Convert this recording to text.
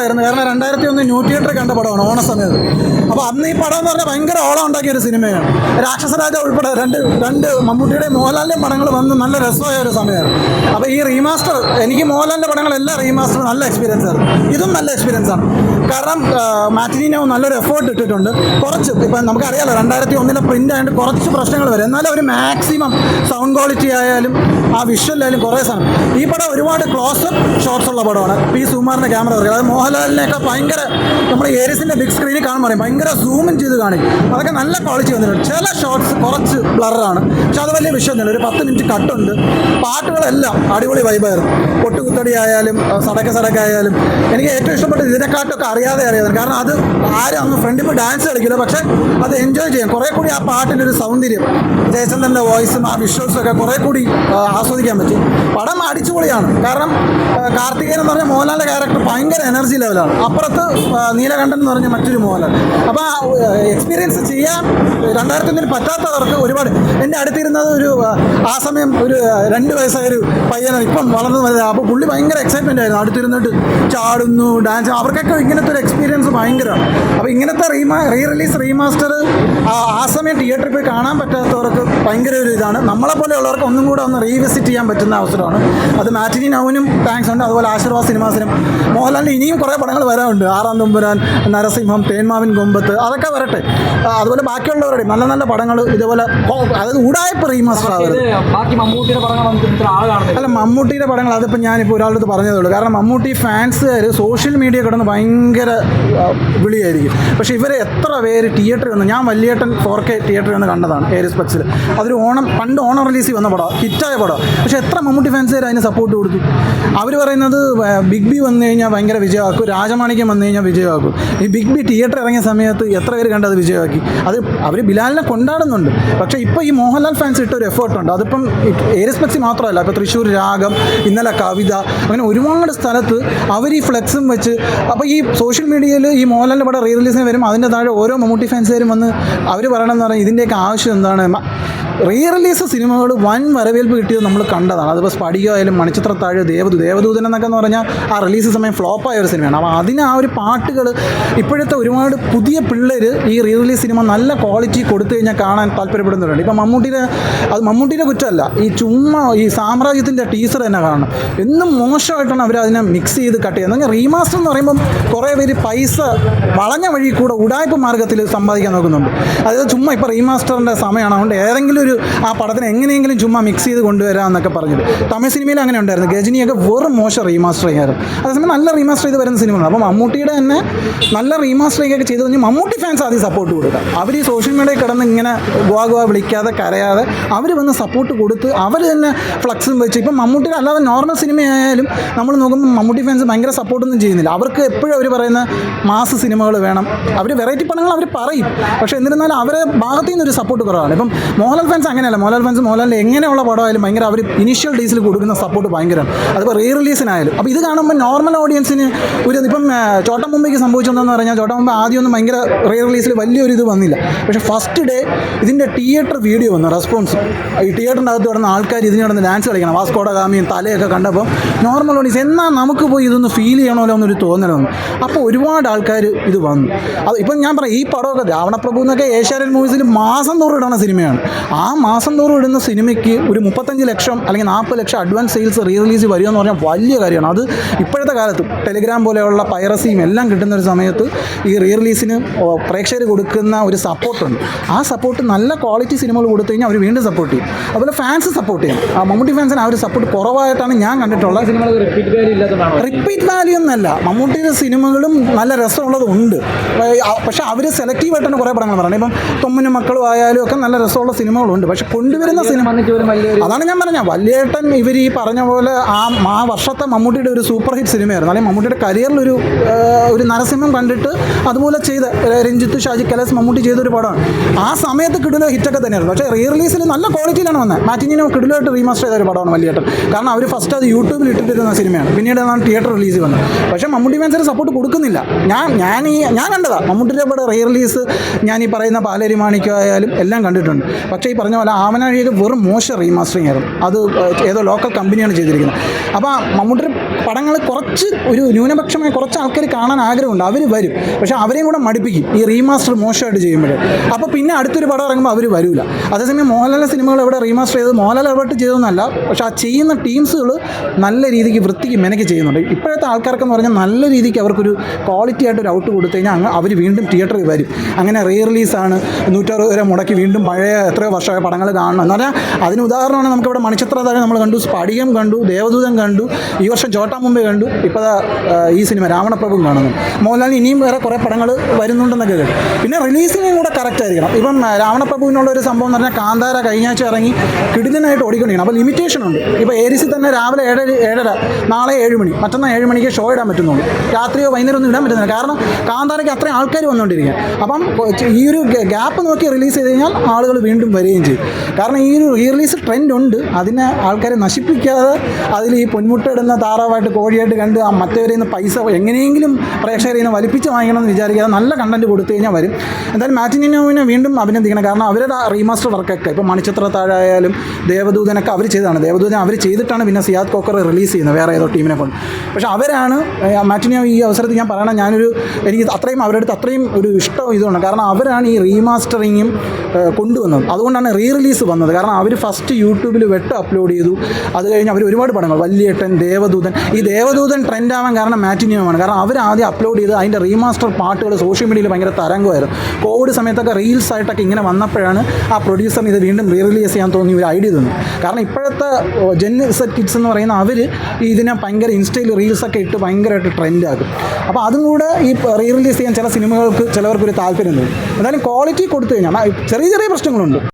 ആയിരുന്നു കാരണം രണ്ടായിരത്തി ഒന്ന് ന്യൂ തിയേറ്ററിൽ കണ്ട പടമാണ് ഓണ സമയത്ത് അപ്പോൾ അന്ന് ഈ പടം എന്ന് പറഞ്ഞാൽ ഭയങ്കര ഓളം ഉണ്ടാക്കിയ ഒരു സിനിമയാണ്. രാക്ഷസരാജ ഉൾപ്പെടെ രണ്ട് രണ്ട് മമ്മൂട്ടിയുടെയും മോഹൻലാലിന്റെയും പടങ്ങൾ വന്ന് നല്ല രസമായ ഒരു സമയമാണ് അപ്പോൾ ഈ റീമാസ്റ്റർ എനിക്ക് മോഹൻലാലിന്റെ പടങ്ങളെല്ലാം റീമാസ്റ്റർ നല്ല എക്സ്പീരിയൻസ് ആയിരുന്നു. ഇതും നല്ല എക്സ്പീരിയൻസ് ആണ്. കാരണം മാറ്റിനോ നല്ലൊരു എഫേർട്ട് ഇട്ടിട്ടുണ്ട്. കുറച്ച് ഇപ്പം നമുക്കറിയാലോ രണ്ടായിരത്തി ഒന്നിലെ പ്രിന്റ് ആയതുകൊണ്ട് കുറച്ച് പ്രശ്നങ്ങൾ വരും. എന്നാലും ഒരു മാക്സിമം സൗണ്ട് ക്വാളിറ്റി ആയാലും ആ വിഷ്വലായാലും കുറേ സാധനം. ഈ പടം ഒരുപാട് ക്ലോസപ്പ് ഷോട്ട്സ് ഉള്ള പടമാണ്. പി സുമാറിന്റെ ക്യാമറ വർക്ക്. അതായത് മോഹൻലാലിനെയൊക്കെ ഭയങ്കര നമ്മൾ ഏരിയസിന്റെ ബിഗ് സ്ക്രീനിൽ കാണാൻ പറയും ഭയങ്കര സൂമിൻ ചെയ്ത് കാണിക്കും. അതൊക്കെ നല്ല ക്വാളിറ്റി വന്നിട്ടുണ്ട്. ചില ഷോട്ട്സ് കുറച്ച് ബ്ലറാണ് പക്ഷെ അത് വലിയ വിഷയമൊന്നുമില്ല ഒരു പത്ത് മിനിറ്റ് കട്ടുണ്ട് പാട്ടുകളെല്ലാം അടിപൊളി വൈബായിരുന്നു പൊട്ടുകുത്തടി ആയാലും സടക്ക സടക്ക ആയാലും എനിക്ക് ഏറ്റവും ഇഷ്ടപ്പെട്ടത് ഇതിനെക്കാട്ടൊക്കെ അറിയാതെ അറിയാതെ. കാരണം അത് ആരും അന്ന് ഫ്രണ്ടിൽ ഡാൻസ് കളിക്കില്ല. പക്ഷേ അത് എൻജോയ് ചെയ്യാം. കുറേ കൂടി ആ പാട്ടിന്റെ ഒരു സൗന്ദര്യം ജയചന്ദ്രന്റെ വോയിസും ആ വിഷ്വൽസും ഒക്കെ കുറേ കൂടി ആസ്വദിക്കാൻ പറ്റി. പടം അടിച്ചുപൊളിയാണ്. കാരണം കാർത്തികേയൻ എന്ന് പറഞ്ഞ മോഹൻലാലിന്റെ ക്യാരക്ടർ ഭയങ്കര എനർജി ലെവലാണ് അപ്പുറത്ത് നീലകണ്ഠൻ എന്ന് പറഞ്ഞ മറ്റൊരു മോഹൻലാൽ. അപ്പോൾ ആ എക്സ്പീരിയൻസ് ചെയ്യാൻ രണ്ടായിരത്തി പറ്റാത്തവർക്ക് ഒരുപാട്. എന്റെ അടുത്തിരുന്നത് ഒരു ആ, സമയം ഒരു രണ്ട് വയസ്സായ ഒരു പയ്യനാണ്. ഇപ്പം വളർന്നു വരുന്നത് അപ്പോൾ പുള്ളി ഭയങ്കര എക്സൈറ്റ്മെന്റ് ആയിരുന്നു. അടുത്തിരുന്നിട്ട് ചാടുന്നു ഡാൻസ് അവർക്കൊക്കെ ഇങ്ങനത്തെ ഒരു എക്സ്പീരിയൻസ് ഭയങ്കരമാണ്. അപ്പോൾ ഇങ്ങനത്തെ റീമാ റീ റിലീസ് റീമാസ്റ്റർ ആ സമയം തിയേറ്ററിൽ പോയി കാണാൻ പറ്റാത്തവർക്ക് ഭയങ്കര ഒരു ഇതാണ്. നമ്മളെ പോലെയുള്ളവർക്ക് ഒന്നും കൂടെ ഒന്ന് റീവിസിറ്റ് ചെയ്യാൻ പറ്റുന്ന അവസരമാണ്. അത് മാറ്റിനി നൗവിനും താങ്ക്സ് ഉണ്ട്. അതുപോലെ ആശീർവാദ് സിനിമാസിനും. മോഹൻലാലിന് ഇനിയും കുറേ പടങ്ങൾ വരാനുണ്ട്. ആറാം തുമ്പുരാൻ നരസിംഹം തേന്മാവിൻ കൊമ്പത്ത് അതൊക്കെ വരട്ടെ. അതുപോലെ ബാക്കിയുള്ളവരുടെ നല്ല നല്ല പടങ്ങൾ ഇതുപോലെ അതായത് ഊടായ്പ റീമാസ്റ്റർ ആവരുത്. അല്ല മമ്മൂട്ടിയുടെ പടങ്ങൾ അതിപ്പോൾ ഞാനിപ്പോൾ ഒരാളുടെ അടുത്ത് പറഞ്ഞതേ ഉള്ളൂ. കാരണം മമ്മൂട്ടി ഫാൻസുകാർ സോഷ്യൽ മീഡിയ കിടന്ന് ഭയങ്കര വിളിയായിരിക്കും. പക്ഷേ ഇവരെ എത്ര പേര് തിയേറ്ററിൽ വന്ന് ഞാൻ വലിയേട്ടൻ ഫോർ കെ തിയേറ്ററിൽ വന്ന് കണ്ടതാണ് ഏരിസ് പച്ചിൽ അതൊരു ഓണം പണ്ട് ഓണം റിലീസ് വന്ന പടം ഹിറ്റായ പടം. പക്ഷേ എത്ര മമ്മൂട്ടി ഫാൻസുകാർ അതിന് സപ്പോർട്ട് കൊടുത്തു? അവർ പറയുന്നത് ബിഗ് ബി വന്നു കഴിഞ്ഞാൽ ഭയങ്കര വിജയമാക്കും. രാജമാണിക്യം വന്നു കഴിഞ്ഞാൽ വിജയമാക്കും. ഈ ബിഗ് ബി തിയേറ്റർ ഇറങ്ങിയ സമയത്ത് എത്ര പേര് കണ്ടത് വിജയമാക്കി? അത് അവർ ബിലാലിനെ കൊണ്ടാടുന്നുണ്ട്. പക്ഷേ ഇപ്പോൾ ഈ മോഹൻലാൽ ഫാൻസ് ഇട്ട ഒരു എഫേർട്ടുണ്ട് അതിപ്പം ഏരിയസ് ഫ്ലെക്സി മാത്രമല്ല ഇപ്പോൾ തൃശ്ശൂർ രാഗം ഇന്നലെ കവിത അങ്ങനെ ഒരുപാട് സ്ഥലത്ത് അവർ ഈ ഫ്ലെക്സും വെച്ച് അപ്പോൾ ഈ സോഷ്യൽ മീഡിയയിൽ ഈ മോഹൻലാലിന്റെ പടം റീ റിലീസിന് വരും അതിന്റെ താഴെ ഓരോ മമ്മൂട്ടി ഫാൻസുകാരും വന്ന് അവർ പറയണമെന്ന് പറഞ്ഞാൽ ഇതിന്റെയൊക്കെ ആവശ്യം എന്താണ്? റീ റിലീസ് സിനിമകൾ വൻ വരവേൽപ്പ് കിട്ടിയത് നമ്മൾ കണ്ടതാണ്. അതിപ്പോൾ സ്പടികോ ആയാലും മണിച്ചിത്രത്താഴ് ദേവദൂ ദേവദൂതൻ എന്നൊക്കെ എന്ന് പറഞ്ഞാൽ ആ റിലീസ് സമയം ഫ്ലോപ്പായ ഒരു സിനിമയാണ്. അപ്പോൾ അതിന് ആ ഒരു പാട്ടുകൾ ഇപ്പോഴത്തെ ഒരുപാട് പുതിയ പിള്ളേർ ഈ റീ റിലീസ് സിനിമ നല്ല ക്വാളിറ്റി കൊടുത്തു കഴിഞ്ഞാൽ കാണാൻ താല്പര്യപ്പെടുന്നവരുണ്ട്. ഇപ്പം മമ്മൂട്ടിയുടെ അത് മമ്മൂട്ടിയുടെ കുറ്റമല്ല ഈ ചുമ്മാ ഈ സാമ്രാജ്യത്തിന്റെ ടീസർ തന്നെ കാണണം. എന്നും മോശമായിട്ടാണ് അവർ അതിനെ മിക്സ് ചെയ്ത് കട്ട് ചെയ്യുന്നത്. എന്നാൽ റീമാസ്റ്റർ എന്ന് പറയുമ്പം കുറേ പേര് പൈസ വളഞ്ഞ വഴി കൂടെ ഉടായ്പ മാർഗത്തിൽ സമ്പാദിക്കാൻ നോക്കുന്നുണ്ട്. അതായത് ചുമ്മാ ഇപ്പോൾ റീമാസ്റ്ററിന്റെ സമയമാണ്? അതുകൊണ്ട് ഏതെങ്കിലും ഒരു ആ പടത്തിന് എങ്ങനെയെങ്കിലും ചുമ്മാ മിക്സ് ചെയ്ത് കൊണ്ടുവരാം എന്നൊക്കെ പറഞ്ഞിട്ട്. തമിഴ് സിനിമയിൽ അങ്ങനെ ഉണ്ടായിരുന്നു. ഗജനിയൊക്കെ വെറും മോശം റീമാസ്റ്റർ ചെയ്യാറുണ്ട് അതേസമയം നല്ല റീമാസ്റ്റർ ചെയ്ത് വരുന്ന സിനിമയാണ് അപ്പോൾ മമ്മൂട്ടിയുടെ തന്നെ നല്ല റീമാസ്റ്ററിംഗ് ഒക്കെ ചെയ്ത് കഴിഞ്ഞാൽ മമ്മൂട്ടി ഫാൻസ് ആദ്യം സപ്പോർട്ട് കൊടുക്കുക. അവർ ഈ സോഷ്യൽ മീഡിയയിൽ കിടന്ന് ഇങ്ങനെ ഗോവ ഗോവ വിളിക്കാതെ കരയാതെ അവർ വന്ന് സപ്പോർട്ട് കൊടുത്ത് അവർ തന്നെ ഫ്ലക്സും വെച്ച്. ഇപ്പം മമ്മൂട്ടിയുടെ അല്ലാതെ നോർമൽ സിനിമയായാലും നമ്മൾ നോക്കുമ്പോൾ മമ്മൂട്ടി ഫാൻസ് ഭയങ്കര സപ്പോർട്ടൊന്നും ചെയ്യുന്നില്ല. അവർക്ക് എപ്പോഴും അവർ പറയുന്ന മാസ് സിനിമകൾ വേണം. അവർ വെറൈറ്റി പടങ്ങൾ അവർ പറയും. പക്ഷേ എന്നിരുന്നാലും അവരെ ഭാഗത്തു നിന്നൊരു സപ്പോർട്ട് കുറവാണ്. ഇപ്പം മോഹൻലാൽ അങ്ങനെയല്ല. മോഹൻലാൽ ഫാൻസ് മോഹൻലാലിന്റെ എങ്ങനെയുള്ള പടമായാലും ഭയങ്കര അവർ ഇനീഷ്യൽ ഡേയ്സിൽ കൊടുക്കുന്ന സപ്പോർട്ട് ഭയങ്കരമാണ്. അതിപ്പോൾ റീ റിലീസിനായാലും അപ്പോൾ ഇത് കാണുമ്പോൾ നോർമൽ ഓഡിയൻസിന് ഒരു ഇപ്പം ചോട്ടം മുമ്പേക്ക് സംഭവിച്ചതെന്ന് പറഞ്ഞാൽ ചോട്ടം മുമ്പ് ആദ്യമൊന്നും ഭയങ്കര റീ റിലീസിൽ വലിയൊരു ഇത് വന്നില്ല. പക്ഷേ ഫസ്റ്റ് ഡേ ഇതിന്റെ തിയേറ്റർ വീഡിയോ വന്നു റെസ്പോൺസ് ഈ തിയേറ്ററിന്റെ അകത്ത് കിടന്ന ആൾക്കാർ ഇതിന് കിടന്ന് ഡാൻസ് കളിക്കണം. വാസ്കോട ഗാമിയും തലയൊക്കെ കണ്ടപ്പോൾ നോർമൽ ഓഡിയൻസ് എന്നാൽ നമുക്ക് പോയി ഇതൊന്ന് ഫീൽ ചെയ്യണമല്ലോ എന്നൊരു തോന്നൽ വന്നു. അപ്പോൾ ഒരുപാട് ആൾക്കാർ ഇത് വന്നു. അത് ഇപ്പം ഞാൻ പറയാം ഈ പടമൊക്കെ രാവണപ്രഭു എന്നൊക്കെ ഏഷ്യാനെറ്റ് മൂവീസിൽ മാസം തോറും ഇടുന്ന സിനിമയാണ് ആ മാസം തോറും ഇടുന്ന സിനിമയ്ക്ക് ഒരു മുപ്പത്തഞ്ച് ലക്ഷം അല്ലെങ്കിൽ നാൽപ്പത് ലക്ഷം അഡ്വാൻസ് സെയിൽസ് റീ റിലീസ് എന്ന് പറഞ്ഞാൽ വലിയ കാര്യമാണ്. അത് ഇപ്പോഴത്തെ കാലത്ത് ടെലിഗ്രാം പോലെയുള്ള പൈറസിയും എല്ലാം കിട്ടുന്ന ഒരു സമയത്ത് ഈ റീ റിലീസിന് പ്രേക്ഷകർ കൊടുക്കുന്ന ഒരു സപ്പോർട്ടുണ്ട് ആ സപ്പോർട്ട് നല്ല ക്വാളിറ്റി സിനിമകൾ കൊടുത്തു കഴിഞ്ഞാൽ അവർ വീണ്ടും സപ്പോർട്ട് ചെയ്യും. അതുപോലെ ഫാൻസ് സപ്പോർട്ട് ചെയ്യും ആ മമ്മൂട്ടി ഫാൻസിന് ആ ഒരു സപ്പോർട്ട് കുറവായിട്ടാണ് ഞാൻ കണ്ടിട്ടുള്ളത്. സിനിമകൾ റിപ്പീറ്റ് വാല്യൂ ഇല്ലാത്തതാണ്? റിപ്പീറ്റ് വാല്യൂ എന്നല്ല മമ്മൂട്ടിയുടെ സിനിമകളും നല്ല രസമുള്ളതുണ്ട് പക്ഷേ അവർ സെലക്റ്റീവ് ആയിട്ടാണ് കുറേ പടങ്ങൾ പറയുന്നത്. ഇപ്പം തൊമ്മിനും മക്കളും ആയാലും ഒക്കെ നല്ല രസമുള്ള സിനിമകളുണ്ട് പക്ഷെ കൊണ്ടുവരുന്ന സിനിമ അതാണ് ഞാൻ പറഞ്ഞ വല്യേട്ടൻ ഇവർ ഈ പറഞ്ഞ പോലെ ആ ആ വർഷത്തെ മമ്മൂട്ടിയുടെ ഒരു സൂപ്പർ ഹിറ്റ് സിനിമയായിരുന്നു. അല്ലെങ്കിൽ മമ്മൂട്ടിയുടെ കരിയറിൽ ഒരു ഒരു നരസിംഹം കണ്ടിട്ട് അതുപോലെ ചെയ്ത രഞ്ജിത്ത് ഷാജി കലാസ് മമ്മൂട്ടി ചെയ്ത ഒരു പടമാണ്. ആ സമയത്ത് കിടിലോ ഹിറ്റൊക്കെ തന്നെയായിരുന്നു. പക്ഷേ റീ റിലീസിൽ നല്ല ക്വാളിറ്റിയിലാണ് വന്നത് മാറ്റിങ്ങിനെ കിടിലായിട്ട് റീമാസ്റ്റർ ചെയ്ത ഒരു പടമാണ് വല്യേട്ടൻ. കാരണം അവർ ഫസ്റ്റ് അത് യൂട്യൂബിൽ ഇട്ടിട്ടിരുന്ന സിനിമയാണ്. പിന്നീട് അതാണ് തിയേറ്റർ റിലീസ് വന്നത്. പക്ഷേ മമ്മൂട്ടി ഫാൻസിന് സപ്പോർട്ട് കൊടുക്കുന്നില്ല. ഞാൻ ഞാൻ ഈ ഞാൻ കണ്ടതാണ് മമ്മൂട്ടിയുടെ പടം റീ റിലീസ് ഞാൻ ഈ പറയുന്ന പാലേരി മാണിക്കോ ആയാലും എല്ലാം കണ്ടിട്ടുണ്ട്. പക്ഷേ ഈ പറഞ്ഞ പോലെ ആമനാഴിയൊക്കെ വെറും മോശം റീമാസ്റ്ററിങ് ആയിരുന്നു അത് ഏതോ ലോക്കൽ കമ്പനിയാണ് ചെയ്തിരിക്കുന്നത്. അപ്പോൾ മമ്മൂട്ടിയുടെ പടങ്ങൾ കുറച്ച് ഒരു ന്യൂനപക്ഷമായി കുറച്ച് ആൾക്കാർ കാണാൻ ആഗ്രഹമുണ്ട്. അവർ വരും. പക്ഷേ അവരെയും കൂടെ മടുപ്പിക്കും ഈ റീമാസ്റ്റർ മോശമായിട്ട് ചെയ്യുമ്പോൾ അപ്പോൾ പിന്നെ അടുത്തൊരു പടം ഇറങ്ങുമ്പോൾ അവർ വരില്ല അതേസമയം മോഹൻലാലിന്റെ സിനിമകൾ എവിടെ റീമാസ്റ്റർ ചെയ്ത് മോഹൻലാൽ എവിടെ ചെയ്തതെന്നല്ല. പക്ഷേ ആ ചെയ്യുന്ന ടീംസുകൾ നല്ല രീതിക്ക് വൃത്തിക്ക് മെനക്ക് ചെയ്യുന്നുണ്ട്. ഇപ്പോഴത്തെ ആൾക്കാർക്കെന്ന് പറഞ്ഞാൽ നല്ല രീതിക്ക് അവർക്കൊരു ക്വാളിറ്റി ആയിട്ട് ഒരു ഔട്ട് കൊടുത്തു കഴിഞ്ഞാൽ അവർ വീണ്ടും തിയേറ്ററിൽ വരും. അങ്ങനെ റീ റിലീസാണ് നൂറ്ററുപത് വരെ മുടക്കി വീണ്ടും പഴയ എത്രയോ വർഷമായ പടങ്ങൾ കാണണം. എന്ന് പറഞ്ഞാൽ അതിന് ഉദാഹരണമാണ് നമുക്കിവിടെ മണിച്ചിത്രതാഴ് നമ്മൾ കണ്ടു സ്പടികം കണ്ടു ദേവദൂതം കണ്ടു ഈ വർഷം ചോട്ടാ മുമ്പേ കണ്ടു ഇപ്പോൾ ഈ സിനിമ രാവണപ്രഭു കാണുന്നു. മോഹൻലാലിന് ഇനിയും വേറെ കുറേ പടങ്ങൾ വരുന്നുണ്ടെന്നൊക്കെ കേട്ടു. പിന്നെ റിലീസിനും കൂടെ കറക്റ്റ് ആയിരിക്കണം. ഇപ്പം രാവണപ്രഭുവിനുള്ള ഒരു സംഭവം എന്ന് പറഞ്ഞാൽ കാന്താര കഴിഞ്ഞ ആഴ്ച ഇറങ്ങി കിടിലനായിട്ട് ഓടിക്കൊണ്ടിരിക്കണം അപ്പോൾ ലിമിറ്റേഷൻ ഉണ്ട്. ഇപ്പോൾ ഏരിസിൽ തന്നെ രാവിലെ ഏഴര ഏഴര നാളെ ഏഴ് മണി. മറ്റന്നാൾ ഏഴ് മണിക്ക് ഷോ ഇടാൻ പറ്റുന്നുള്ളൂ. രാത്രിയോ വൈകുന്നേരം ഒന്നും ഇടാൻ പറ്റുന്നില്ല. കാരണം കാന്താരയ്ക്ക് അത്രയും ആൾക്കാർ വന്നുകൊണ്ടിരിക്കുക അപ്പം ഈ ഒരു ഗ്യാപ്പ് നോക്കി റിലീസ് ചെയ്ത് കഴിഞ്ഞാൽ ആളുകൾ വീണ്ടും വരികയും ചെയ്യും കാരണം ഈ ഒരു റീറിലീസ് ട്രെൻഡ് ഉണ്ട്. അതിനെ ആൾക്കാരെ നശിപ്പിക്കാതെ അതിൽ ഈ പൊന്മുട്ട ഇടുന്ന താറാവായിട്ട് കോഴിയായിട്ട് കണ്ട് ആ മറ്റവരിൽ നിന്ന് പൈസ എങ്ങനെയെങ്കിലും പ്രേക്ഷകരിൽ നിന്ന് വലിപ്പിച്ച് വാങ്ങിക്കണം എന്ന് വിചാരിക്കാതെ നല്ല കണ്ടന്റ് കൊടുത്തു കഴിഞ്ഞാൽ വരും. എന്തായാലും മാറ്റിനിനോവിനെ വീണ്ടും അഭിനന്ദിക്കണം. കാരണം അവരുടെ റീമാസ്റ്റർ വർക്കൊക്കെ ഇപ്പോൾ മണിച്ചത്ര താഴായാലും ദേവദൂതനൊക്കെ അവർ ചെയ്തതാണ്. ദേവദൂതൻ അവർ ചെയ്തിട്ടാണ് പിന്നെ സിയാദ് കോക്കർ റിലീസ് ചെയ്യുന്നത് വേറെ ഏതോ ടീമിനെ കൊണ്ട്. പക്ഷേ അവരാണ് മാറ്റിനിയോ ഈ അവസരത്തിൽ ഞാൻ പറയണം ഞാനൊരു എനിക്ക് അത്രയും അവരുടെ അടുത്ത് അത്രയും ഒരു ഇഷ്ടം ഇതുകൊണ്ട് കാരണം അവരാണ് ഈ റീമാസ്റ്ററിങ്ങും കൊണ്ടുവന്നത്. അതുകൊണ്ടാണ് റീ റിലീസ് വന്നത്. കാരണം അവർ ഫസ്റ്റ് യൂട്യൂബിൽ വെട്ട് അപ്ലോഡ് ചെയ്തു. അത് കഴിഞ്ഞ് അവർ ഒരുപാട് പടങ്ങൾ. വല്യേട്ടൻ ദേവദൂതൻ. ഈ ദേവദൂതൻ ട്രെൻഡ് ആവാൻ കാരണം മാറ്റിനിയമാണ് കാരണം അവർ ആദ്യം അപ്ലോഡ് ചെയ്ത് അതിന്റെ റീമാസ്റ്റർ പാട്ടുകൾ സോഷ്യൽ മീഡിയയിൽ ഭയങ്കര തരംഗമായിരുന്നു. കോവിഡ് സമയത്തൊക്കെ റീൽസ് ആയിട്ടൊക്കെ ഇങ്ങനെ വന്നപ്പോഴാണ് ആ പ്രൊഡ്യൂസറിന് ഇത് വീണ്ടും റീ റിലീസ് ചെയ്യാൻ തോന്നി ഒരു ഐഡിയ തന്നു കാരണം ഇപ്പോഴത്തെ ജെൻ സെറ്റ് കിഡ്സ് എന്ന് പറയുന്ന അവർ ഇതിനെ ഭയങ്കര ഇൻസ്റ്റയിൽ റീൽസൊക്കെ ഇട്ട് ഭയങ്കരമായിട്ട് ട്രെൻഡാകും അപ്പോൾ അതും കൂടെ ഈ റീ റിലീസ് ചെയ്യാൻ ചില സിനിമകൾക്ക് ചിലവർക്കൊരു താല്പര്യം തോന്നും എന്തായാലും ക്വാളിറ്റി കൊടുത്തു കഴിഞ്ഞാൽ ചെറിയ ചെറിയ പ്രശ്നങ്ങളുണ്ട്.